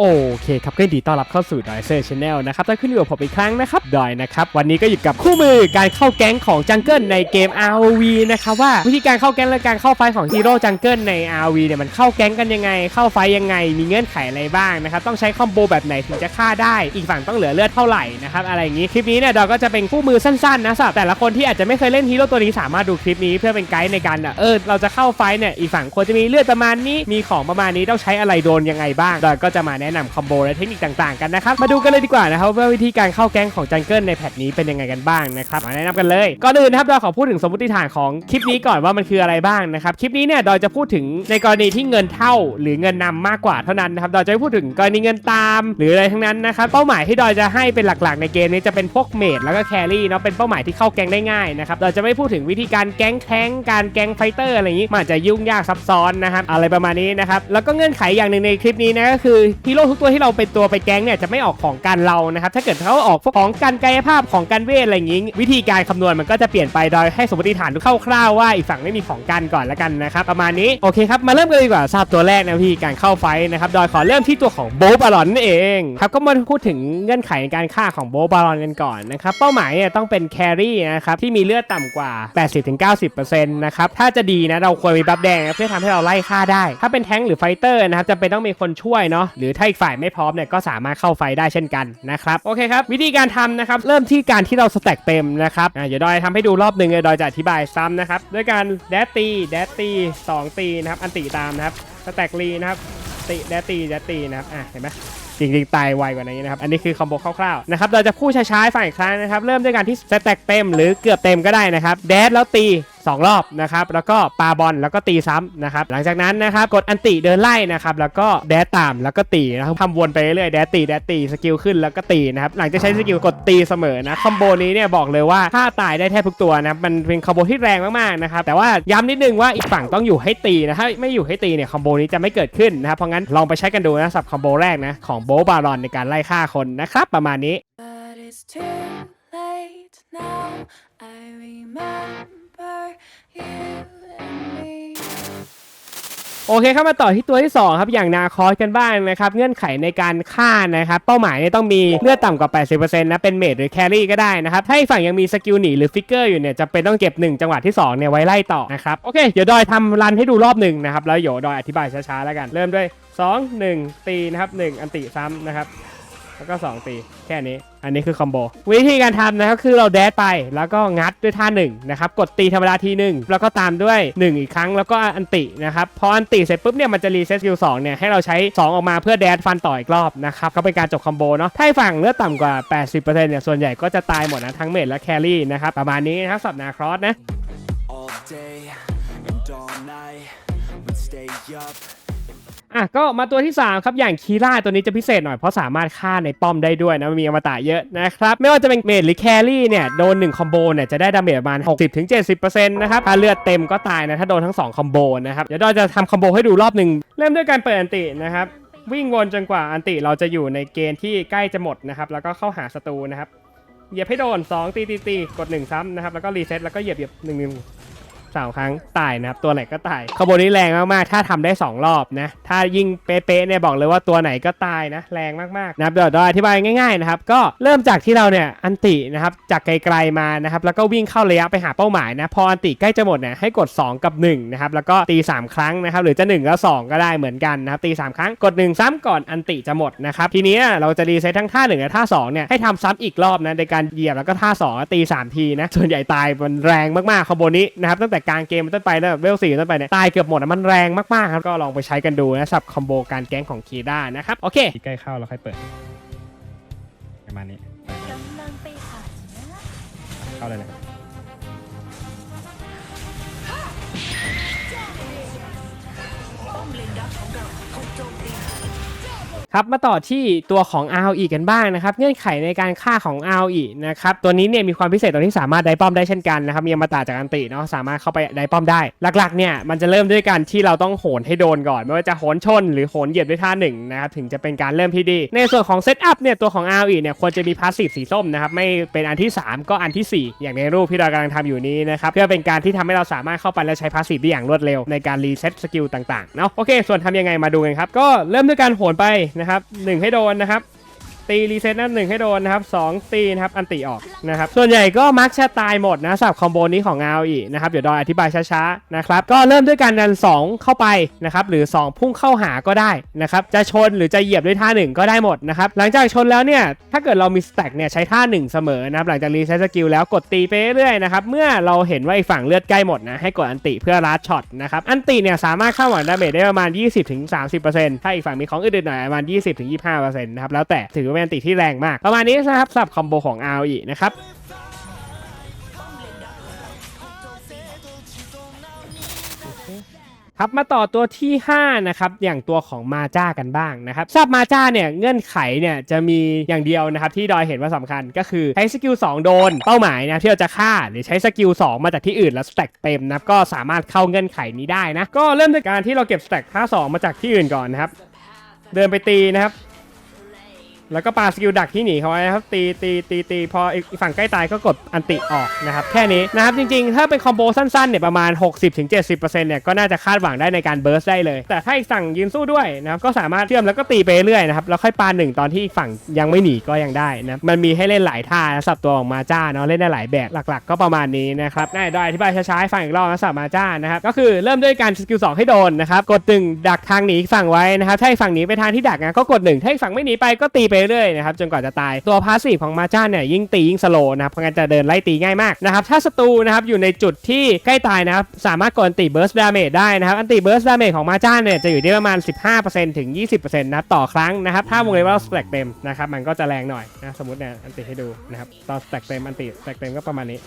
โอเคครับก็ยินดีต้อนรับเข้าสู่ดอยเซอร์ชาแนลนะครับถ้าขึ้นอยู่กับผมอีกครั้งนะครับดอยนะครับวันนี้ก็อยู่กับคู่มือการเข้าแก๊งของจังเกิลในเกม ROV นะครับว่าวิธีการเข้าแก๊งและการเข้าไฟของฮีโร่จังเกิลใน ROV เนี่ยมันเข้าแก๊งกันยังไง เข้าไฟยังไง มีเงื่อนไขอะไรบ้างนะครับต้องใช้คอมโบแบบไหนถึงจะฆ่าได้ อีกฝั่งต้องเหลือเลือดเท่าไหร่นะครับอะไรอย่างนี้คลิปนี้เนี่ยดอยก็จะเป็นคู่มือสั้นๆนะสำหรับแต่ละคนที่อาจจะไม่เคยเล่นฮีโร่ตัวนี้สามารถดูคลิปนี้เพื่อเป็นไกด์ในการเออเราจะเข้าไฟเนี่ยอีกฝั่งควรจะมีเลือดประมาณนี้มีของประมาณนี้ต้องใช้อะไรโดนยังไงบ้างดอยก็จะมาแนะนำคอมโบและเทคนิคต่างๆกันนะครับมาดูกันเลยดีกว่านะครับว่าวิธีการเข้าแก๊งของจังเกิลในแพทนี้เป็นยังไงกันบ้างนะครับมาแนะนำกันเลยก่อนอื่นนะครับเราขอพูดถึงสมมติฐานของคลิปนี้ก่อนว่ามันคืออะไรบ้างนะครับคลิปนี้เนี่ยดอยจะพูดถึงในกรณีที่เงินเท่า หรือเงินนำมากกว่าเท่านั้นนะครับดอยจะไม่พูดถึงกรณีเงินตาม หรืออะไรทั้งนั้นนะครับเป้าหมายที่ดอยจะให้เป็นหลักๆ ในเกมนี้จะเป็นพวกเมดแล้วก็แครี่เนาะเป็นเป้าหมายที่เข้าแก๊งได้ง่ายนะครับเราจะไม่พูดถึงวิธีการแก๊งแท้งการแก๊งไฟเตอร์อะไรอย่างนี้มันจจะยุ่งยากซับซ้อนนะครับอะไรประมาณนี้นะครับแล้วก็เงื่อนไขอย่างหนึ่งในคลิปนี้นะก็คือฮีโร่ทุกตัวที่เราเป็นตัวไปแก๊งเนี่ยจะไม่ออกของกันเรานะครับถ้าเกิดเขาออกพวกของกันกายภาพของกันเวทอะไรอย่างนี้ วิธีการคำนวณมันก็จะเปลี่ยนไปโดยให้สมมติฐานคร่าวๆว่าอีกฝั่งไม่มีของกันก่อนล้วกันนะครับประมาณนี้โอเคครับมาเริ่มกันดีกว่าทราบตัวแรกนะพี่การเข้าไฟท์นะครับโดยขอเริ่มที่ตัวของโบบารอนนั่นเองครับก็มาพูดถึงเงื่อนไขในการฆ่าของโบบารอนกันก่อนนะครับเป้าหมายเนี่ยต้องเป็นแครี่นะครับที่มีเลือดต่ำกว่า 80-90%นะครับถ้าจะดีนะเราควรมีบัฟแดงเพื่อทำให้เราไล่ฆ่าได้ ถ้าเป็นแท้งหรือไฟเตอร์นะครับจะเป็นต้องมีคนช่วยเนาะหรือถ้าอีกฝ่ายไม่พร้อมเนี่ยก็สามารถเข้าไฟได้เช่นกันนะครับโอเคครับวิธีการทำนะครับเริ่มที่การที่เราสแต็กเต็มนะครับอะเดี๋ยวดอยทำให้ดูรอบหนึ่งเลยดอยจะอธิบายซ้ำนะครับด้วยการแดตตีแดตตีสองตีนะครับอันติตามนะครับสแต็กลีนะครับติแดตตีแดตตีนะครับอะเห็นไหมจริงๆตายไวกว่านี้นะครับ อันนี้คือคอมโบคร่าวๆนะครับ เราจะพูดช้าๆฝ่ายอีกครั้งนะครับ เริ่มด้วยการที่สแต็กเต็มหรือเกือบเต็มก็ได้นะครับ แดดแล้วตี 2 รอบนะครับ แล้วก็ปาบอลแล้วก็ตีซ้ำนะครับ หลังจากนั้นนะครับ กดอันติเดินไล่นะครับ แล้วก็แดดตามแล้วก็ตีนะครับทำวนไปเรื่อยแดดตีแดดตีสกิลขึ้นแล้วก็ตีนะครับ หลังจากใช้สกิลกดตีเสมอนะคอมโบนี้เนี่ยบอกเลยว่าถ้าตายได้แทบทุกตัวนะมันเป็นคอมโบที่แรงมากๆนะครับ แต่ว่าย้ำนิดนึงว่าอีกฝั่งต้องอยู่ให้ตีนะถ้าไม่อยู่ให้ตีเนี่ยคอมโบนี้จะไม่เกิดขึ้นนะครับเพราะงั้นลองไปใช้กันดูนะสับคอมโบแรกนะของโบบารอนในการไล่ฆ่าคนนะครับประมาณนี้ But it's too late now. I remember. โอเคครับมาต่อที่ตัวที่ 2 ครับ อย่างนาคอสกันบ้างนะครับ เงื่อนไขในการฆ่านะครับ เป้าหมายเนี่ยต้องมีเลือดต่ำกว่า 80%นะ เป็นเมดหรือแครี่ก็ได้นะครับ ถ้าฝั่งยังมีสกิลหนีหรือฟิกเกอร์อยู่เนี่ยจะเป็นต้องเก็บ 1 จังหวะที่ 2 เนี่ย ไว้ไล่ต่อนะครับ โอเค เดี๋ยวดอยทำรันให้ดูรอบหนึ่งนะครับ แล้วเดี๋ยวดอยอธิบายช้าๆแล้วกัน เริ่มด้วย 2 1 ตีนะครับ1อันติซ้ำนะครับ แล้วก็2ตีแค่นี้ อันนี้คือคอมโบวิธีการทำนะครับคือเราแดดไปแล้วก็งัดด้วยท่า1นะครับกดตีธรรมดาทีหนึ่งแล้วก็ตามด้วย 1 อีกครั้งแล้วก็อันตินะครับพออันติเสร็จปุ๊บเนี่ยมันจะรีเซ็ตสกิล2เนี่ยให้เราใช้ 2 ออกมาเพื่อแดดฟันต่ออีกรอบนะครับก็เป็นการจบคอมโบเนาะถ้าฝั่งเลือดต่ำกว่า 80%เนี่ยส่วนใหญ่ก็จะตายหมดนะทั้งเมดและแครี่นะครับประมาณนี้นะครับสับนาครอสนะ all day and all night. We'd stay up. อะก็มาตัวที่ 3 ครับ อย่างคีร่าตัวนี้จะพิเศษหน่อยเพราะสามารถฆ่าในป้อมได้ด้วยนะมีอมตะเยอะนะครับ ไม่ว่าจะเป็นเมดหรือแครี่เนี่ยโดน1คอมโบเนี่ยจะได้ดาเมจประมาณ 60-70%นะครับถ้าเลือดเต็มก็ตายนะถ้าโดนทั้ง2คอมโบนะครับเดี๋ยวเราจะทำคอมโบให้ดูรอบหนึ่งเริ่มด้วยการเปิดอันตินะครับวิ่งวนจนกว่าอันติเราจะอยู่ในเกณฑ์ที่ใกล้จะหมดนะครับแล้วก็เข้าหาศัตรูนะครับเหยียบให้โดน 2 ตีตีตีกด 1 ซ้ำนะครับแล้วก็รีเซ็ตแล้วก็เหยียบเหยียบหนึ่งหนึ่ง สามครั้งตายนะครับตัวไหนก็ตายขบวนนี้แรงมากๆถ้าทำได้ 2 รอบนะถ้ายิ่งเป๊ะๆเนี่ยบอกเลยว่าตัวไหนก็ตายนะแรงมากๆนะครับเดี๋ยวเราอธิบายง่ายๆนะครับก็เริ่มจากที่เราเนี่ยอันตินะครับจากไกลๆมานะครับแล้วก็วิ่งเข้าระยะไปหาเป้าหมายนะพออันติใกล้จะหมดเนี่ยให้กด 2 กับ1นะครับแล้วก็ตี 3 ครั้งนะครับหรือจะ1แล้ว2ก็ได้เหมือนกันนะครับตี 3 ครั้งกด 1 ซ้ำก่อนอันติจะหมดนะครับทีนี้เราจะรีเซ็ตทั้งท่า1และท่า2เนี่ยให้ทำซ้ำอีกรอบนะในการเหยียบแล้วก็ท่า2ตี3ทีนะส่วนใหญ่ตายมันแรงมากๆคอมโบนี้นะครับตั้งแต่กลางเกมเป็นต้นไปแล้วเวลสี่ต้นไปเนี่ยตายเกือบหมดอะมันแรงมากๆครับก็ลองไปใช้กันดูนะสำหรับคอมโบการแก๊งของคีด้านะครับโอเคใกล้เข้าเราค่อยเปิดประมาณนี้กำลังไปหานะเข้าเลยนะครับ มาต่อที่ตัวของ ROE กันบ้างนะครับ เงื่อนไขในการฆ่าของ ROE นะครับตัวนี้เนี่ยมีความพิเศษตรงที่สามารถได้ป้อมได้เช่นกันนะครับมีอมตะจากอันติเนาะสามารถเข้าไปได้ป้อมได้ หลักๆเนี่ยมันจะเริ่มด้วยการที่เราต้องโหนให้โดนก่อน ไม่ว่าจะโหนชนหรือโหนเหยียบด้วยท่าหนึ่งนะครับถึงจะเป็นการเริ่มที่ดี ในส่วนของเซตอัพเนี่ยตัวของ ROE เนี่ยควรจะมีพาสซีฟสีส้มนะครับไม่เป็นอันที่ 3 ก็อันทีสี่4 อย่างในรูปที่เรากำลังทำอยู่นี้นะครับเพื่อเป็นการที่ทำให้เราสามารถเข้าไปและใช้พาสซีฟได้อย่างรวดเร็วในการรีเซ็ตสกิลต่างๆเนาะโอเค ส่วนทำยังไงมาดูกันครับก็เริ่มด้วยการโหนไปนะนะครับหนึ่งให้โดนนะครับ ตีรีเซ็ตนั่นหนึ่งให้โดนนะครับสองตีนะครับอันติออกนะครับส่วนใหญ่ก็มักจะตายหมดนะสำหรับคอมโบนี้ของ r อีนะครับเดี๋ยวดอยอธิบายช้าๆนะครับก็เริ่มด้วยการดัน 2 เข้าไปนะครับหรือ 2 พุ่งเข้าหาก็ได้นะครับจะชนหรือจะเหยียบด้วยท่า 1 ก็ได้หมดนะครับหลังจากชนแล้วเนี่ยถ้าเกิดเรามีสแต็กเนี่ยใช้ท่า 1 เสมอนะครับหลังจากรีเซ็ตสกิลแล้วกดตีไปเรื่อยๆนะครับเมื่อเราเห็นว่าอีกฝั่งเลือดใกล้หมดนะให้กดอันติเพื่อรัดช็อตนะครับอันติเนี่ยสามารถเข้าหวังดาเมจได้ประมาณ 20-30%ถ้าอีกฝั่งมีของอื่นๆหน่อยประมาณ 20-25%นะครับแล้วแต่ถือว่าเป็นอันติที่แรงมาก ประมาณนี้นะครับสับคอมโบของ ROE นะครับครับมาต่อตัวที่ 5 นะครับ อย่างตัวของมาจ้ากันบ้างนะครับทราบมาจ้าเนี่ยเงื่อนไขเนี่ยจะมีอย่างเดียวนะครับที่ดอยเห็นว่าสำคัญก็คือใช้สกิล2โดนเป้าหมายนะที่เราจะฆ่าหรือใช้สกิล2มาจากที่อื่นแล้วสแต็กเต็มนะก็สามารถเข้าเงื่อนไขนี้ได้นะ ก็เริ่มจากการที่เราเก็บสแต็กท่า2มาจากที่อื่นก่อนนะครับ เดินไปตีนะครับ แล้วก็ปาสกิลดักที่หนีเขาไว้นะครับตีตีตีตีพออีกฝั่งใกล้ตายก็กดอันติออกนะครับแค่นี้นะครับจริงๆ ถ้าเป็นคอมโบสั้นๆเนี่ยประมาณ 60-70%เนี่ยก็น่าจะคาดหวังได้ในการเบิร์สได้เลย แต่ถ้าอีกฝั่งยืนสู้ด้วยนะครับก็สามารถเชื่อมแล้วก็ตีไปเรื่อยนะครับแล้วค่อยปาหนึ่งตอนที่อีกฝั่งยังไม่หนีก็ยังได้นะมันมีให้เล่นหลายท่านะสับตัวของมาจ้าเนาะเล่นได้หลายแบบหลัก ๆ ก็ประมาณนี้นะครับง่ายดอยอธิบายช้าๆให้ฟังอีกรอบนะสับมาจ้านะครับก็คือเริ่มด้วยการสกิล2ให้โดนนะครับกดหนึ่งดักทางหนีฝั่งไว้นะครับถ้าอีกฝั่งหนีไปทางที่ดักนะก็กดหนึ่งถ้าอีกฝั่งไม่หนีไปก็ตีไปเรื่อยนะครับจนกว่าจะตายตัวพาสซีฟของมาจ้าเนี่ยยิ่งตียิ่งสโลนะครับเพราะงั้นจะเดินไล่ตีง่ายมากนะครับถ้าศัตรูนะครับอยู่ในจุดที่ใกล้ตายนะครับสามารถกดอันติเบิร์สดาเมจได้นะครับอันติเบิร์สดาเมจของมาจ้าเนี่ยจะอยู่ที่ประมาณ 15%ถึง 20%นะครับต่อครั้งนะครับถ้าวงเล็บว่าสแต็กเต็มนะครับมันก็จะแรงหน่อยนะสมมติเนี่ยอันติให้ดูนะครับตอนสแต็กเต็มอันติสแต็กเต็มก็ประมาณนี้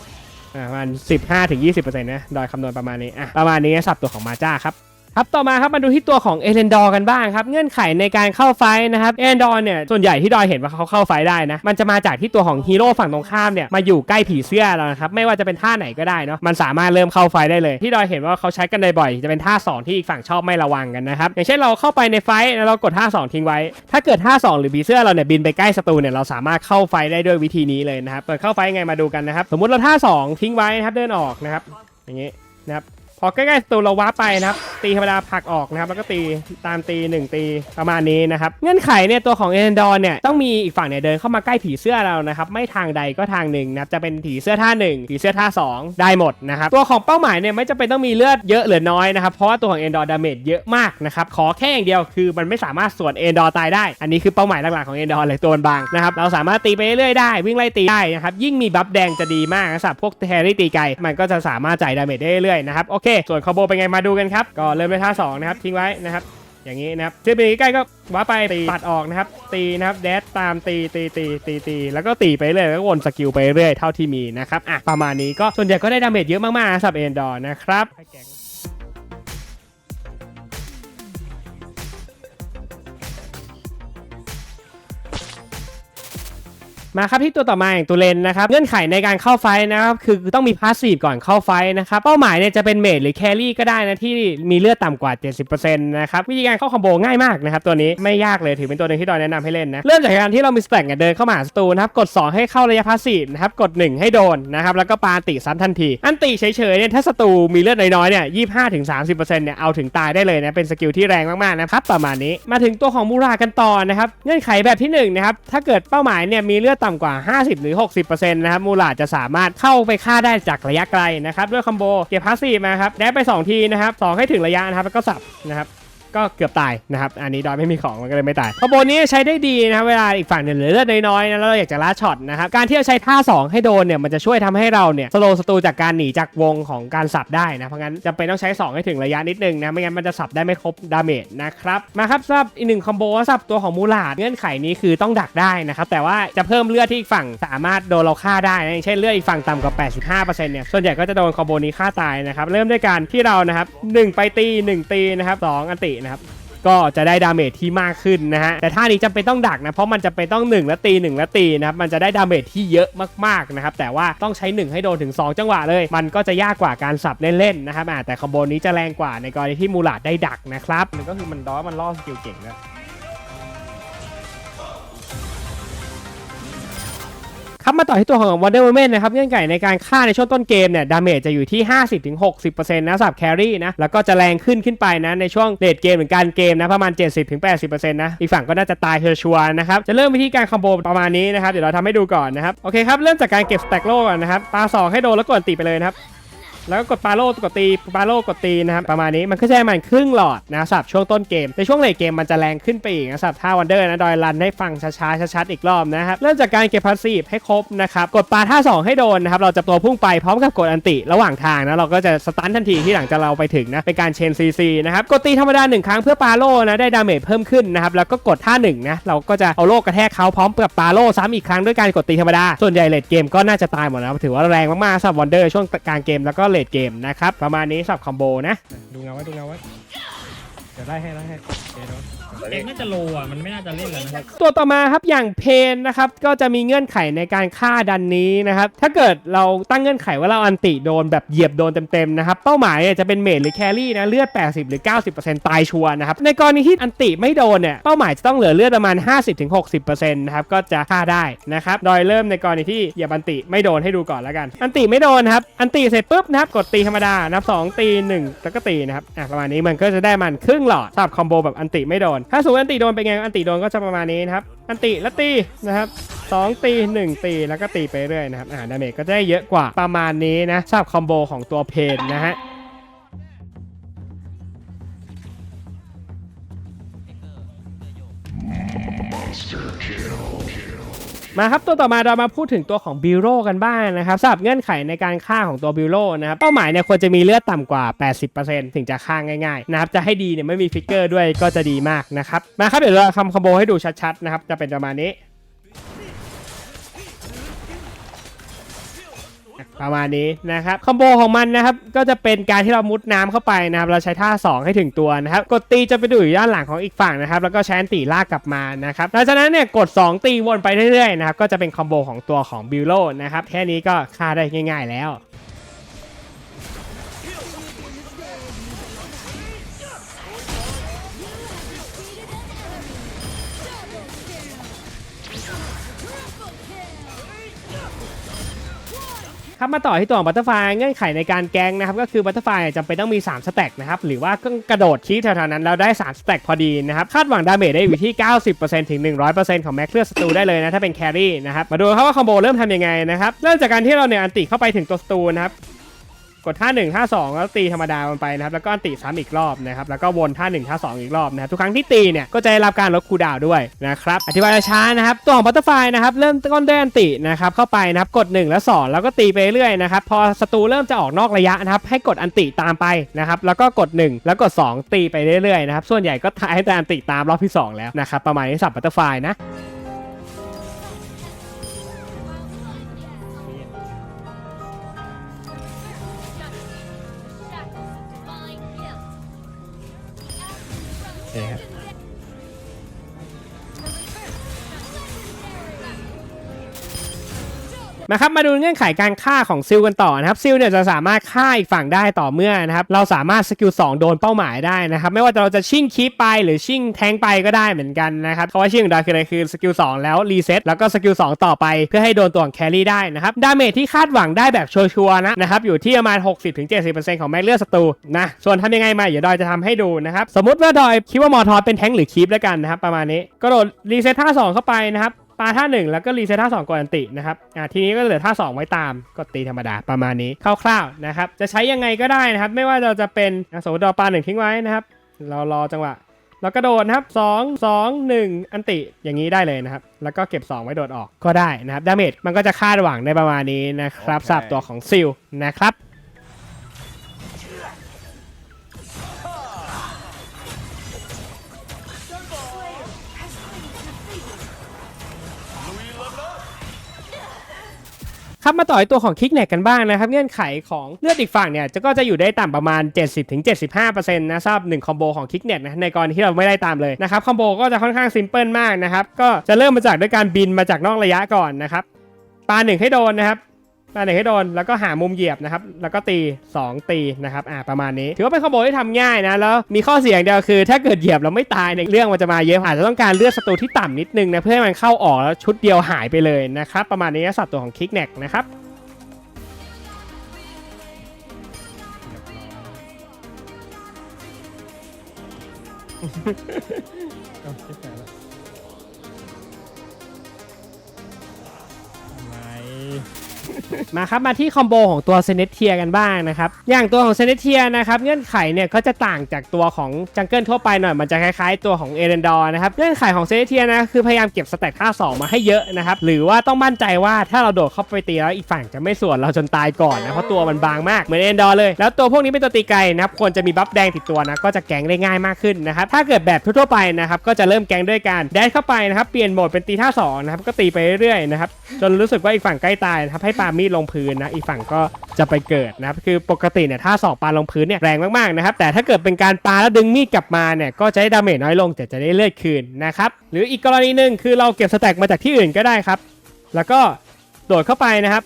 อ่าประมาณ15ถึง20%นะโดยคำนวณประมาณนี้อะประมาณนี้สับตัวของมาจ้าครับ ครับต่อมาครับมาดูที่ตัวของเอเลนดอร์กันบ้างครับเงื่อนไขในการเข้าไฟนะครับเอเลนดอร์เนี่ยส่วนใหญ่ที่ดอยเห็นว่าเขาเข้าไฟได้นะมันจะมาจากที่ตัวของฮีโร่ฝั่งตรงข้ามเนี่ยมาอยู่ใกล้ผีเสื้อเรานะครับไม่ว่าจะเป็นท่าไหนก็ได้เนาะมันสามารถเริ่มเข้าไฟได้เลย ที่ดอยเห็นว่าเขาใช้กันบ่อยจะเป็นท่าสองที่อีกฝั่งชอบไม่ระวังกันนะครับอย่างเช่นเราเข้าไปในไฟแล้วเรากดท่าสองทิ้งไว้ ถ้าเกิดท่าสองหรือผีเสื้อเราเนี่ยบินไปใกล้ศัตรูเนี่ยเราสามารถเข้าไฟได้ด้วยวิธีนี้เลยนะครับเปิดเข้าไฟยังไงมาดูกันนะครับสมมติเราท่าสองทิ้งไว้นะครับเดินออกนะครับอย่างนี้นะครับ พอใกล้ๆศัตรูเราว้าไปนะครับ ตีธรรมดาผลักออกนะครับ แล้วก็ตีตามตี 1 ตีประมาณนี้นะครับ เงื่อนไขเนี่ยตัวของเอเนดอร์เนี่ยต้องมีอีกฝั่งเนี่ยเดินเข้ามาใกล้ผีเสื้อเรานะครับ ไม่ทางใดก็ทางหนึ่งนะครับจะเป็นผีเสื้อท่าหนึ่งผีเสื้อท่าสองได้หมดนะครับ ตัวของเป้าหมายเนี่ยไม่จำเป็นต้องมีเลือดเยอะหรือน้อยนะครับ เพราะว่าตัวของเอนดอร์ดาเมจเยอะมากนะครับ ขอแค่อย่างเดียวคือมันไม่สามารถส่วนเอนดอร์ตายได้ อันนี้คือเป้าหมายหลักๆของเอนดอร์เลยตัวบางนะครับ เราสามารถตีไปเรื่อยๆได้วิ่งไล่ตีได้นะครับ ยิ่งมีบัฟแดงจะดีมากนะสำหรับพวกแทรี่ตีไกลมันก็จะสามารถจ่ายดาเมจได้เรื่อยๆนะครับโอเคส่วนคอโบเป็นไงมาดูกันครับ ก็เริ่มด้วยท่าสองนะครับทิ้งไว้นะครับ อย่างนี้นะครับที่ไปใกล้ก็ว้าไปตีปัดออกนะครับ ตีนะครับแดดตามตีตีตีตีตีแล้วก็ตีไปเรื่อยแล้วก็วนสกิลไปเรื่อยเท่าที่มีนะครับอะประมาณนี้ก็ส่วนใหญ่ก็ได้ดาเมจเยอะมากๆนะสำหรับเอ็นดอร์นะครับ มาครับที่ตัวต่อมาอย่างตัวเลนนะครับเงื่อนไขในการเข้าไฟนะครับคือต้องมีพาสซีฟก่อนเข้าไฟนะครับเป้าหมายเนี่ยจะเป็นเมจหรือแครี่ก็ได้นะที่มีเลือดต่ำกว่า 70%นะครับวิธีการเข้าคอมโบง่ายมากนะครับตัวนี้ไม่ยากเลยถือเป็นตัวหนึ่งที่ดอยแนะนำให้เล่นนะเริ่มจากการที่เรามีสแต็กเนี่ยเดินเข้ามาหาศัตรูนะครับกด 2 ให้เข้าระยะพาสซีฟนะครับกด 1 ให้โดนนะครับแล้วก็ปาอันติซ้ำทันที อันติเฉยๆเนี่ยถ้าศัตรูมีเลือดน้อยๆเนี่ย25-30%เนี่ยเอาถึงตายได้เลยนะเป็นสกิลที่แรงมากๆนะครับประมาณนี้มาถึงตัวของมูรากันต่อนะครับเงื่อนไขแบบที่หนึ่งนะครับถ้าเกิดเป้าหมายเนี่ยมีเลือดต่ำกว่า 50 หรือ 60%นะครับมูลาจะสามารถเข้าไปฆ่าได้จากระยะไกลนะครับด้วยคอมโบเก็บพาสซีฟมาครับแดดไป 2 ทีนะครับ2ให้ถึงระยะนะครับแล้วก็สับนะครับ ก็เกือบตายนะครับ อันนี้ดอยไม่มีของมันก็เลยไม่ตายคอมโบนี้ใช้ได้ดีนะครับเวลาอีกฝั่งเนี่ยเหลือเลือดน้อยๆนะแล้วเราอยากจะล่าช็อตนะครับ การที่เราใช้ท่า 2 ให้โดนเนี่ยมันจะช่วยทำให้เราเนี่ยสโลว์ศัตรูจากการหนีจากวงของการสับได้นะเพราะงั้นจำเป็นต้องใช้ 2 ให้ถึงระยะนิดนึงนะไม่งั้นมันจะสับได้ไม่ครบดาเมจนะครับมาครับสับอีกหนึ่งคอมโบสับตัวของมูลาดเงื่อนไขนี้คือต้องดักได้นะครับแต่ว่าจะเพิ่มเลือดที่อีกฝั่งสามารถโดนเราฆ่าได้นะเช่นเลือดอีกฝั่งต่ำกว่า 85%เนี่ยส่วนใหญ่ก็จะโดนคอมโบนี้ฆ่าตายนะครับเริ่มด้วยการที่เรานะครับหนึ่งไปตีหนึ่งตีนะครับสองอันตินะครับก็จะได้ดาเมจที่มากขึ้นนะฮะแต่ท่านี้จำเป็นต้องดักนะเพราะมันจะเป็นต้อง1และตี1และตีนะครับมันจะได้ดาเมจที่เยอะมากๆนะครับแต่ว่าต้องใช้ 1 ให้โดนถึง 2 จังหวะเลย มันก็จะยากกว่าการสับเล่นๆนะครับแต่คอมโบนี้จะแรงกว่าในกรณีที่มูลาดได้ดักนะครับมันก็คือมันดอมันล่อสกิลเก่งนะ ครับมาต่อที่ตัวของ Wonder Woman นะครับเงื่อนไขในการฆ่าในช่วงต้นเกมเนี่ยดาเมจจะอยู่ที่ 50-60%นะสำหรับแครี่นะแล้วก็จะแรงขึ้นขึ้นไปนะในช่วงเลดเกมเหมือนกันเกมนะประมาณ 70-80%นะอีกฝั่งก็น่าจะตายชัวร์ๆนะครับจะเริ่มวิธีการคอมโบประมาณนี้นะครับเดี๋ยวเราทำให้ดูก่อนนะครับโอเคครับเริ่มจากการเก็บสแต็กโลก่อนนะครับปาสองให้โดนแล้วกดอันตีไปเลยนะครับ แล้วก็กดปาโลกดตีปาโลกดตีนะครับประมาณนี้มันก็จะให้มันครึ่งหลอดนะสำหรับช่วงต้นเกมในช่วงเลทเกมมันจะแรงขึ้นไปอีกนะสำหรับท่าวันเดอร์นะดอยรันให้ฟังช้าๆชัดๆอีกรอบนะครับเริ่มจากการเก็บพาสซีฟให้ครบนะครับกดปาท่า 2 ให้โดนนะครับเราจะตัวพุ่งไปพร้อมกับกดอันติระหว่างทางนะเราก็จะสตันทันทีที่หลังจากเราไปถึงนะเป็นการเชนซีซีนะครับกดตีธรรมดาหนึ่งครั้งเพื่อปาโลนะได้ดาเมจเพิ่มขึ้นนะครับแล้วก็กดท่าหนึ่งนะเราก็จะเอาโลกกระแทกเขาพร้อมกับปาโลซ้ำอีกครั้งด้วยการกดตีธรรมดาส่วนใหญ่เลทเกมก็น่าจะตายหมดนะถือว่าแรงมากๆสำหรับวันเดอร์ช่วงกลางเกมแล้วก็เลทเกมนะครับ ประมาณนี้สับคอมโบนะ ดูเงาไว้ ดูเงาไว้ เดี๋ยวได้ให้ได้ให้เดี๋ยว เล็กน่าจะโลอะมันไม่น่าจะเล่นแล้วนะครับตัวต่อมาครับอย่างเพนนะครับก็จะมีเงื่อนไขในการฆ่าดันนี้นะครับถ้าเกิดเราตั้งเงื่อนไขว่าเราอันติโดนแบบเหยียบโดนเต็มๆนะครับเป้าหมายเนี่ยจะเป็นเมจหรือแครี่นะเลือด 80 หรือ 90%ตายชัวร์นะครับในกรณีที่อันติไม่โดนเนี่ยเป้าหมายจะต้องเหลือเลือดประมาณ 50-60%นะครับก็จะฆ่าได้นะครับโดยเริ่มในกรณีที่เหยียบอันติไม่โดนให้ดูก่อนแล้วกัน อันติไม่โดนนะครับอันติเสร็จปุ๊บนะครับกดตีธรรมดานับสองตีหนึ่งแล้วก็ตีนะครับอะประมาณนี้มันก็จะได้มันครึ่งหลอดสำหรับคอมโบแบบอันติไม่โดนถ้าสูงอันติโดนเป็นไงอันติโดนก็จะประมาณนี้นะครับอันติแล้วตีนะครับสองตีหนึ่งตี แล้วก็ตีไปเรื่อยนะครับอ่าดาเมจก็จะได้เยอะกว่าประมาณนี้นะสำหรับคอมโบของตัวเพนนะฮะ มาครับตัวต่อมาเรามาพูดถึงตัวของบิโรกันบ้างนะครับสำหรับเงื่อนไขในการฆ่าของตัวบิโรนะครับเป้าหมายเนี่ยควรจะมีเลือดต่ำกว่า 80%ถึงจะฆ่าง่ายๆนะครับจะให้ดีเนี่ยไม่มีฟิกเกอร์ด้วยก็จะดีมากนะครับมาครับเดี๋ยวเราทำคอมโบให้ดูชัดๆนะครับจะเป็นประมาณนี้ ประมาณนี้นะครับคอมโบของมันนะครับก็จะเป็นการที่เรามุดน้ำเข้าไปนะครับเราใช้ท่า 2 ให้ถึงตัวนะครับกดตีจะไปดูอยู่ด้านหลังของอีกฝั่งนะครับแล้วก็ใช้อันตีลากกลับมานะครับหลังจากนั้นเนี่ยกด 2 ตีวนไปเรื่อยๆนะครับก็จะเป็นคอมโบของตัวของบิลโลนะครับแค่นี้ก็ฆ่าได้ง่าย ๆ แล้ว ครับมาต่อที่ตัวของบัตเตอร์ไฟเงื่อนไขในการแกงนะครับก็คือบัตเตอร์ไฟจำเป็นต้องมี3สแต็กนะครับหรือว่าก็กระโดดชี้แถวๆนั้นแล้วได้3สแต็กพอดีนะครับคาดหวังดาเมจได้อยู่ที่ 90%ถึง 100%ของแม็กเลือดศัตรูได้เลยนะถ้าเป็นแครี่นะครับมาดูครับว่าคอมโบเริ่มทำยังไงนะครับเริ่มจากการที่เราเนี่ยอันติเข้าไปถึงตัวศัตรูนะครับ กดท่า1ท่า2แล้วตีธรรมดามันไปนะครับแล้วก็ติซ้ำอีกรอบนะครับแล้วก็วนท่า1ท่า2อีกรอบนะครับทุกครั้งที่ตีเนี่ยก็จะได้รับการลดคูดาวด้วยนะครับอธิบายช้านะครับตัวของบัตเตอร์ไฟนะครับเริ่มต้นด้วยอันตินะครับเข้าไปนะครับกด 1 และ2แล้วก็ตีไปเรื่อยนะครับพอศัตรูเริ่มจะออกนอกระยะนะครับให้กดอันติตามไปนะครับแล้วก็กด 1 แล้วกด 2 ตีไปเรื่อยๆนะครับส่วนใหญ่ก็ทายให้แต่อันติตามรอบที่ 2 แล้วนะครับประมาณนี้สับบัตเตอร์ไฟนะ นะครับมาดูเงื่อนไขการฆ่าของซิลกันต่อนะครับซิลเนี่ยจะสามารถฆ่าอีกฝั่งได้ต่อเมื่อนะครับเราสามารถสกิล2โดนเป้าหมายได้นะครับไม่ว่าเราจะชิ่งคีปไปหรือชิ่งแทงไปก็ได้เหมือนกันนะครับเพราะว่าชิ่งของดาคืออะไรคือสกิล2แล้วรีเซ็ตแล้วก็สกิล2ต่อไปเพื่อให้โดนตัวของแครี่ได้นะครับดาเมจที่คาดหวังได้แบบชัวร์ๆนะนะครับอยู่ที่ประมาณ 60-70%ของแม็กเลือดศัตรูนะส่วนทำยังไงมาเดี๋ยวดอยจะทำให้ดูนะครับสมมติว่าดอยคิดว่ามอทอเป็นแทงหรือคีปแล้วกันนะครับประมาณนี้ก็โดดรีเซ็ตท่าสองเข้าไปนะครับ ปาท่าหนึ่งแล้วก็รีเซ็ตท่าสองกดอันตินะครับอ่าทีนี้ก็เหลือท่าสองไว้ตามกดตีธรรมดาประมาณนี้คร่าวๆนะครับจะใช้ยังไงก็ได้นะครับ ไม่ว่าเราจะเป็นอะสมมติเราปาหนึ่งทิ้งไว้นะครับ เรารอจังหวะเรากระโดดนะครับ 2 2 1 อันติอย่างนี้ได้เลยนะครับ แล้วก็เก็บ 2 ไว้โดดออกก็ได้นะครับ ดาเมจมันก็จะคาดหวังในประมาณนี้นะครับโอเคสำหรับตัวของซิลนะครับ ครับมาต่อยตัวของคิกเน็กกันบ้างนะครับ เงื่อนไขของเลือดอีกฝั่งเนี่ยจะก็จะอยู่ได้ต่ำประมาณ 70-75%นะทราบ1คอมโบของคิกเน็ตนะในกรณีที่เราไม่ได้ตามเลยนะครับคอมโบก็จะค่อนข้างซิมเพิลมากนะครับก็จะเริ่มมาจากด้วยการบินมาจากนอกระยะก่อนนะครับปาหนึ่งให้โดนนะครับ ปาหนึ่งให้โดนแล้วก็หามุมเหยียบนะครับ แล้วก็ตี 2 ตีนะครับอ่าประมาณนี้ ถือว่าเป็นคอมโบที่ทำง่ายนะ แล้วมีข้อเสียอย่างเดียวคือ ถ้าเกิดเหยียบแล้วไม่ตายในยเรื่องมันจะมาเยอะอาจจะต้องการเลือดศัตรูที่ต่ำนิดนึงนะ เพื่อให้มันเข้าออกแล้วชุดเดียวหายไปเลยนะครับ ประมาณนี้นะสับตัวของคิกแนกนะครับเอาชิบหาย มาครับมาที่คอมโบของตัวเซเนตเทียกันบ้างนะครับอย่างตัวของเซเนตเทียนะครับเงื่อนไขเนี่ยก็จะต่างจากตัวของจังเกิลทั่วไปหน่อยมันจะคล้ายๆ ตัวของเอเรนดอร์นะครับเงื่อนไขของเซเนตเทียนะคือพยายามเก็บสแต็กค่า2มาให้เยอะนะครับหรือว่าต้องมั่นใจว่าถ้าเราโดดเข้าไปตีแล้วอีกฝั่งจะไม่สวนเราจนตายก่อนนะเพราะตัวมันบางมากเหมือนเอเรนดอร์เลยแล้วตัวพวกนี้เป็นตัวตีไกลนะครับควรจะมีบัฟแดงติดตัวนะก็จะแกงได้ง่ายมากขึ้นนะครับถ้าเกิดแบบทั่วๆไปนะครับก็จะเริ่มแกงด้วยการแดชเข้าไปนะครับเปลี่ยนโหมดเป็นตีท่าสองนะครับก็ตีไปเรื่อยๆนะครับจนรู้สึกว่าอีกฝั่งใกล้ตายนะครับให้ปามีดลงพื้นนะอีกฝั่งก็จะไปเกิดนะครับคือปกติเนี่ยถ้าสอกปาลงพื้นเนี่ยแรงมากๆนะครับแต่ถ้าเกิดเป็นการปาแล้วดึงมีดกลับมาเนี่ยก็จะได้ดาเมจน้อยลงแต่จะได้เลือดคืนนะครับหรืออีกกรณีหนึ่งคือเราเก็บสแต็กมาจากที่อื่นก็ได้ครับแล้วก็โดดเข้าไปนะครับ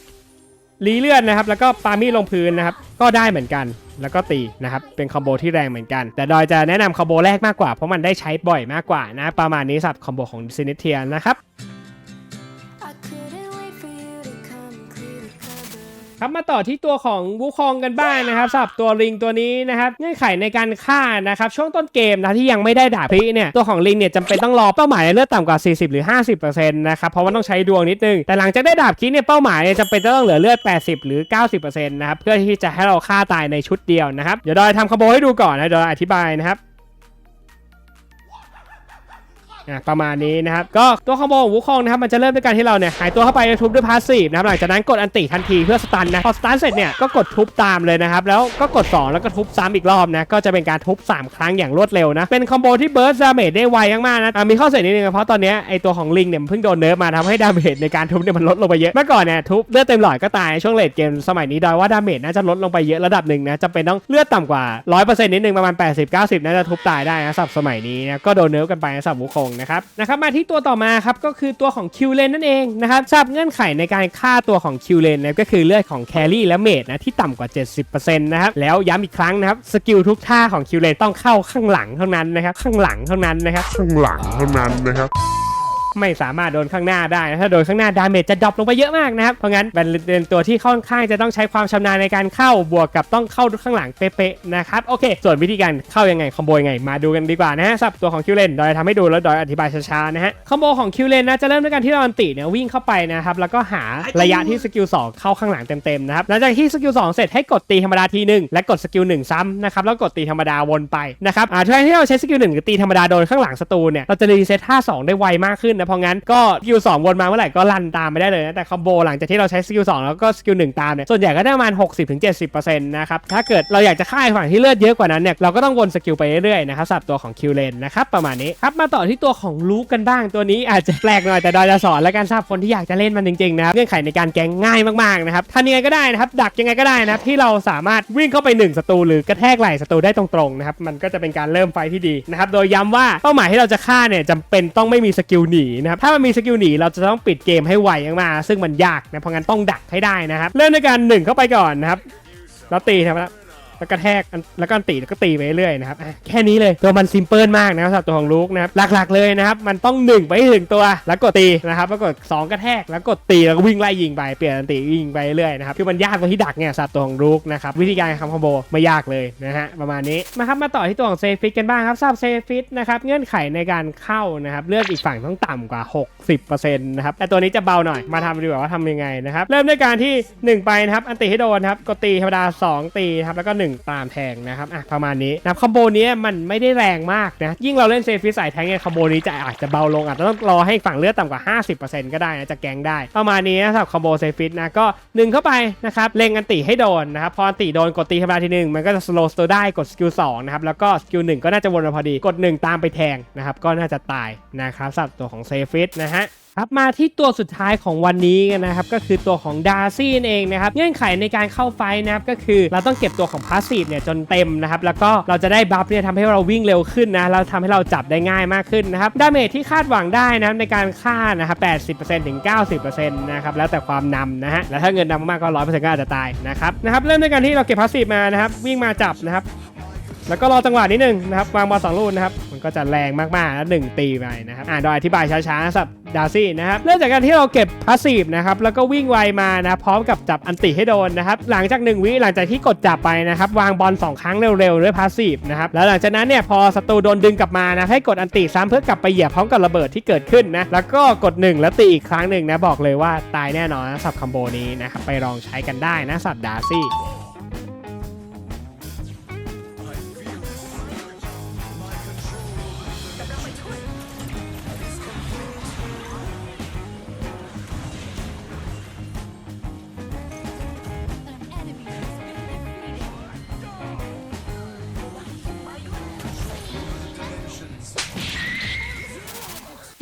รีเลือดนะครับแล้วก็ปามีดลงพื้นนะครับก็ได้เหมือนกันแล้วก็ตีนะครับเป็นคอมโบที่แรงเหมือนกัน แต่ดอยจะแนะนำคอมโบแรกมากกว่าเพราะมันได้ใช้บ่อยมากกว่านะประมาณนี้สับคอมโบของซินิเทียนะครับ ครับมาต่อที่ตัวของวูคองกันบ้างนะครับสำหรับตัวลิงตัวนี้นะครับเงื่อนไขในการฆ่านะครับช่วงต้นเกมนะที่ยังไม่ได้ดาบพริเนี่ยตัวของลิงเนี่ยจำเป็นต้องรอเป้าหมายเลือดต่ำกว่า 40 หรือ 50%นะครับเพราะว่าต้องใช้ดวงนิดนึง แต่หลังจากได้ดาบคิเนี่ยเป้าหมายเนี่ยจำเป็นต้องเหลือเลือด 80 หรือ 90%นะครับเพื่อที่จะให้เราฆ่าตายในชุดเดียวนะครับเดี๋ยวดอยทำคอมโบให้ดูก่อนนะเดี๋ยวอธิบายนะครับ อะประมาณนี้นะครับก็ตัวคอมโบของวูคองนะครับมันจะเริ่มด้วยการที่เราเนี่ยหายตัวเข้าไปทุบด้วยพาสซีฟนะครับหลังจากนั้นกดอันติทันทีเพื่อสตันนะพอสตันเสร็จเนี่ยก็กดทุบตามเลยนะครับแล้วก็กด 2 แล้วก็ทุบซ้ำอีกรอบนะก็จะเป็นการทุบ 3 ครั้งอย่างรวดเร็วนะเป็นคอมโบที่เบิร์สดาเมจได้ไวมากๆนะมีข้อเสียนิดนึงเพราะตอนเนี้ยไอตัวของลิงเนี่ยมันเพิ่งโดนเนิร์ฟมาทำให้ดาเมจในการทุบเนี่ยมันลดลงไปเยอะเมื่อก่อนเนี่ยทุบเลือดเต็มหลอดก็ตายช่วงเลดเกมสมัยนี้ดอยว่าดาเมจน่าจะลดลงไปเยอะระดับหนึ่งนะจำเป็นต้องเลือดต่ำกว่า100%นิดนึงประมาณ80-90น่าจะทุบตายได้นะสับสมัยนี้นะก็โดนเนิร์ฟกันไปนะสับวูคงนะครับนะครับมาที่ตัวต่อมาครับก็คือตัวของคิวเลนนั่นเองนะครับทราบเงื่อนไขในการฆ่าตัวของคิวเลนนะก็คือเลือดของแครี่และเมดนะที่ต่ำกว่า 70%นะครับแล้วย้ำอีกครั้งนะครับสกิลทุกท่าของคิวเลนต้องเข้าข้างหลังเท่านั้นนะครับข้างหลังเท่านั้นนะครับข้างหลังเท่านั้นนะครับ ไม่สามารถโดนข้างหน้าได้นะถ้าโดนข้างหน้าดาเมจจะดรอปลงไปเยอะมากนะครับ เพราะงั้นเป็นตัวที่ค่อนข้างจะต้องใช้ความชำนาญในการเข้าบวกกับต้องเข้าข้างหลังเป๊ะๆนะครับ โอเค ส่วนวิธีการเข้ายังไงคอมโบยังไง มาดูกันดีกว่านะฮะสับตัวของคิวเลนดอยทำให้ดูแล้วดอยอธิบายช้าๆนะฮะ คอมโบของคิวเลนนะจะเริ่มด้วยการที่เราอันติเนี่ยวิ่งเข้าไปนะครับ แล้วก็หาระยะที่สกิล2เข้าข้างหลังเต็มๆนะครับ หลังจากที่สกิล2เสร็จให้กดตีธรรมดาทีหนึ่งและกดสกิล1ซ้ำนะครับ แล้วกดตีธรรมดาวนไปนะครับอ่าทุกครั้งที่เราใช้สกิล1หรือตีธรรมดาโดนข้างหลังศัตรูเนี่ย เราจะรีเซ็ตท่า2ได้ไวมากขึ้นนะเพราะงั้นก็สกิล2วนมาเมื่อไหร่ก็รันตามไม่ได้เลยนะแต่คอมโบหลังจากที่เราใช้สกิล2แล้วก็สกิล1ตามเนี่ยส่วนใหญ่ก็ได้ประมาณ 60-70%นะครับถ้าเกิดเราอยากจะฆ่าไอ้ฝั่งที่เลือดเยอะกว่านั้นเนี่ยเราก็ต้องวนสกิลไปเรื่อยๆนะครับสำหรับตัวของคิวเลนนะครับประมาณนี้ครับมาต่อที่ตัวของลูกกันบ้างตัวนี้อาจจะแปลกหน่อยแต่ดอยจะสอนและการทราบคนที่อยากจะเล่นมันจริงๆนะครับเงื่อนไขในการแกงง่ายมากๆนะครับทำยังไงก็ได้นะครับดักยังไงก็ได้นะที่เราสามารถวิ่งเข้าไปหนึ่งศัตรูหรือกระแทกไหล่ศัตรูได้ตรงๆนะครับมันก็จะเป็นการเริ่มไฟที่ดีนะครับโดยย้ำว่าเป้าหมายที่เราจะฆ่าเนี่ยจำเป็นต้องไม่มีสกิลหนีนะครับถ้ามันมีสกิลหนีเราจะต้องปิดเกมให้ไวมากๆซึ่งมันยากนะเพราะงั้นต้องดักให้ได้นะครับเริ่มด้วยการหนึ่งเข้าไปก่อนนะครับแล้วตีครับ แล้วกระแทกแล้วก็ตีแล้วก็ตีไปเรื่อยๆนะครับแค่นี้เลยตัวมันซิมเพิลมากนะครับสำหรับตัวของลูกนะครับหลักๆเลยนะครับมันต้องหนึ่งไปห้ถึงตัวแล้วกดตีนะครับแล้วกดสองกระแทกแล้วกดตีแล้วก็วิ่งไล่ยิงไปเปลี่ยนอันตีวิ่งไปเรื่อยๆนะครับคือมันยากตรงที่ดักเนี่ยสำหรับตัวของลูกนะครับวิธีการทำคอมโบไม่ยากเลยนะฮะประมาณนี้มาครับมาต่อที่ตัวของเซฟิตกันบ้างครับสำหรับเซฟิตนะครับเงื่อนไขในการเข้านะครับเลือดอีกฝั่งต้องต่ำกว่า 60%นะครับแต่ตัวนี้จะเบาหน่อยมาทำดีกว่าว่าทำยังไงนะครับเริ่มด้วยการที่หนึ่งไปนะครับอันตีให้โดนครับกดตีธรรมดาสองตีครับแล้วก็หตามแทงนะครับอะประมาณนี้นะคอมโบนี้มันไม่ได้แรงมากนะยิ่งเราเล่นเซฟิตสายแทงเนี่ยคอมโบนี้จะอาจจะเบาลงอาจจะต้องรอให้ฝั่งเลือดต่ำกว่า 50%ก็ได้นะจะแกงได้ ประมาณนี้นะสำหรับคอมโบเซฟิตนะก็หนึ่งเข้าไปนะครับเล็งอันติให้โดนนะครับพออันติโดนกดตีธรรมดาทีหนึ่งมันก็จะสโลว์ตัวได้กดสกิลสองนะครับแล้วก็สกิลหนึ่งก็น่าจะวนมาพอดีกดหนึ่งตามไปแทงนะครับก็น่าจะตายนะครับสับตัวของเซฟิตนะฮะ ครับมาที่ตัวสุดท้ายของวันนี้กันนะครับก็คือตัวของดาร์ซี่เองนะครับเงื่อนไขในการเข้าไฟนะครับก็คือเราต้องเก็บตัวของพาสซีฟเนี่ยจนเต็มนะครับแล้วก็เราจะได้บัฟเนี่ยทำให้เราวิ่งเร็วขึ้นนะแล้วทำให้เราจับได้ง่ายมากขึ้นนะครับดาเมจที่คาดหวังได้นะครับในการฆ่านะครับ80%ถึง90%นะครับแล้วแต่ความนำนะฮะแล้วถ้าเงินนำมากๆก็100%ก็อาจจะตายนะครับนะครับเริ่มด้วยการที่เราเก็บพาสซีฟมานะครับวิ่งมาจับนะครับแล้วก็รอจังหวะนิดนึงนะครับวางบอลสองลูกนะครับ ก็จะแรงมากๆแล้วหนึ่งตีไปนะครับอ่าโดยอธิบายช้าๆสำหรับดาร์ซี่นะครับเริ่มจากการที่เราเก็บพาสซีฟนะครับแล้วก็วิ่งไวมานะพร้อมกับจับอันติให้โดนนะครับหลังจาก 1 วิหลังจากที่กดจับไปนะครับวางบอล2ครั้งเร็วๆด้วยพาสซีฟนะครับแล้วหลังจากนั้นเนี่ยพอศัตรูโดนดึงกลับมานะให้กดอันติซ้ำเพื่อกลับไปเหยียบพร้อมกับระเบิดที่เกิดขึ้นนะแล้วก็กด 1 แล้วตีอีกครั้งหนึ่งนะบอกเลยว่าตายแน่นอนนะสับคอมโบนี้นะครับไปลองใช้กันได้นะสับดาซี่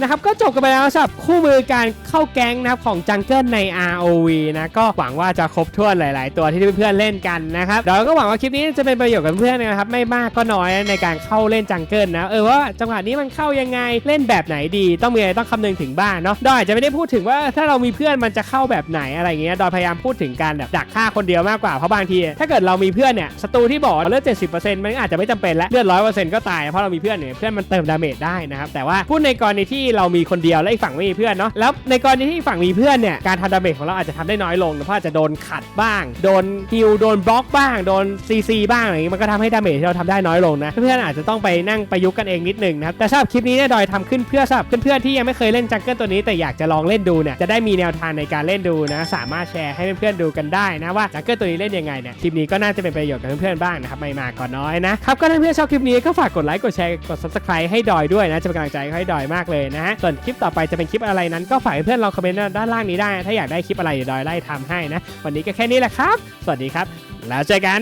นะครับก็จบกันไปแล้วสำหรับคู่มือการเข้าแก๊งนะครับของจังเกิลใน ROV นะก็หวังว่าจะครบถ้วนหลาย ๆ ตัวที่เพื่อนๆเล่นกันนะครับเดี๋ยวเราก็หวังว่าคลิปนี้จะเป็นประโยชน์กับเพื่อนนะครับไม่มากก็น้อยในการเข้าเล่นจังเกิลนะเออว่าจังหวะนี้มันเข้ายังไงเล่นแบบไหนดีต้องมีอะไรต้องคำนึงถึงบ้างเนาะดอยอาจจะไม่ได้พูดถึงว่าถ้าเรามีเพื่อนมันจะเข้าแบบไหนอะไรเงี้ยดอยพยายามพูดถึงการแบบดักฆ่าคนเดียวมากกว่าเพราะบางที ถ้าเกิดเรามีเพื่อนเนี่ยศัตรูที่บอกเลือด70%มันอาจจะไม่จำเป็นแล้วเลือด100%ก็ตายเพราะเรามีเพื่อนเนี่ยเพื่อนมันเติมดาเมจได้นะครับแต่ว่าพูดในกรณีที่เรามีคนเดียวและอีกฝั่งไม่มีเพื่อนเนาะแล้วในกรณีที่ฝั่งมีเพื่อนเนี่ยการทำดาเมจของเราอาจจะทำได้น้อยลงเพราะอาจจะโดนขัดบ้าง โดนฮิวโดนบล็อกบ้าง โดนซีซีบ้างอะไรอย่างงี้มันก็ทำให้ดาเมจที่เราทำได้น้อยลงนะ เพื่อนๆอาจจะต้องไปนั่งประยุกต์กันเองนิดหนึ่งนะครับแต่สำหรับคลิปนี้เนี่ยดอยทำขึ้นเพื่อสำหรับเพื่อนๆที่ยังไม่เคยเล่นจังเกิลตัวนี้แต่อยากจะลองเล่นดูเนี่ยจะได้มีแนวทางในการเล่นดูนะสามารถแชร์ให้เพื่อนๆดูกันได้นะว่าจังเกิลตัวนี้เล่นยังไงเนี่ยคลิปนี้ก็น่าจะเป็นประโยชน์กับเพื่อนๆบ้างนะครับไม่มากก็น้อยนะครับก็ถ้าเพื่อนชอบคลิปนี้ก็ฝากกดไลค์กดแชร์กด subscribe ให้ดอยด้วยนะจะเป็นกำลังใจให้ดอยมากเลยนะส่วนคลิปต่อไปจะเป็นคลิปอะไรนั้นก็ฝากเพื่อนลองคอมเมนต์ด้านล่างนี้ได้ ถ้าอยากได้คลิปอะไรเดี๋ยวดอยไล่ทำให้นะ วันนี้ก็แค่นี้แหละครับ สวัสดีครับ แล้วเจอกัน